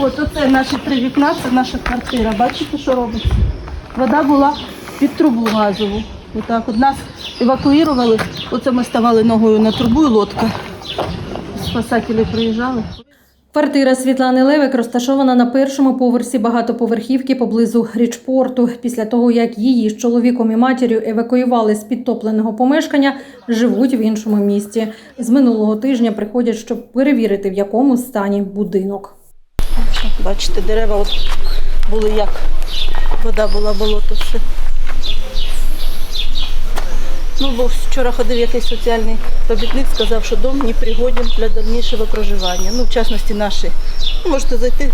От оце наші три вікна, це наша квартира. Бачите, що робиться? Вода була під трубу газову. Отак от нас евакуювали. Оце ми ставали ногою на трубу і лодка. Спасателі приїжджали. Квартира Світлани Левик розташована на першому поверсі багатоповерхівки поблизу річпорту. Після того, як її з чоловіком і матір'ю евакуювали з підтопленого помешкання, живуть в іншому місті. З минулого тижня приходять, щоб перевірити, в якому стані будинок. Бачите, дерева от були як вода була, болото все. Ну, бо вчора ходив якийсь соціальний робітник, сказав, що дом не пригоден для дальнішого проживання. Ну, в частності наші. Ну, можете зайти.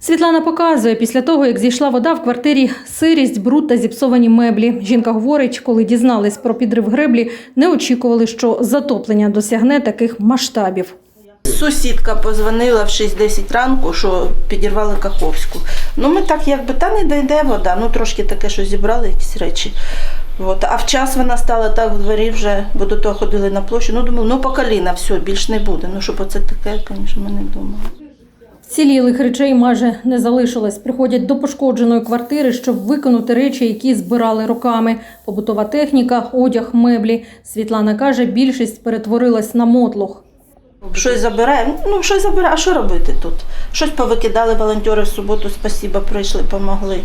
Світлана показує, після того, як зійшла вода в квартирі, сирість, бруд та зіпсовані меблі. Жінка говорить, коли дізнались про підрив греблі, не очікували, що затоплення досягне таких масштабів. Сусідка позвонила в 6-10 ранку, що підірвали Каховську. Ну, ми так якби, та не дійде вода, ну трошки таке, що зібрали якісь речі. От. А в час вона стала так в дворі вже, бо до того ходили на площу. Ну, думаю, ну по коліна, все, більш не буде. Ну, щоб оце таке, звісно, ми не думали. Цілілих речей майже не залишилось. Приходять до пошкодженої квартири, щоб виконати речі, які збирали роками. Побутова техніка, одяг, меблі. Світлана каже, більшість перетворилась на мотлох. Щось забираємо, ну щось забираємо, а що робити тут? Щось повикидали волонтери в суботу, спасіба, прийшли, помогли,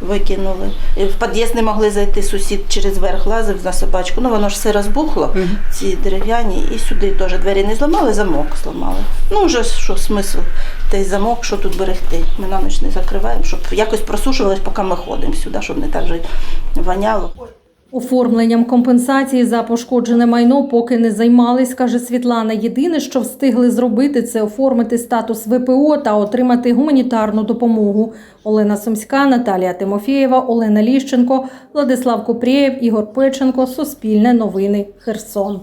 викинули. І в під'їзд не могли зайти, сусід через верх лазив на собачку. Ну воно ж все розбухло, ці дерев'яні, і сюди теж двері не зламали, замок зламали. Ну вже що смисл, той замок, що тут берегти. Ми на ніч не закриваємо, щоб якось просушувалось, поки ми ходимо сюди, щоб не так же воняло. Оформленням компенсації за пошкоджене майно поки не займались, каже Світлана. Єдине, що встигли зробити, це оформити статус ВПО та отримати гуманітарну допомогу. Олена Сумська, Наталія Тимофєєва, Олена Ліщенко, Владислав Купрієв, Ігор Печенко. Суспільне новини. Херсон.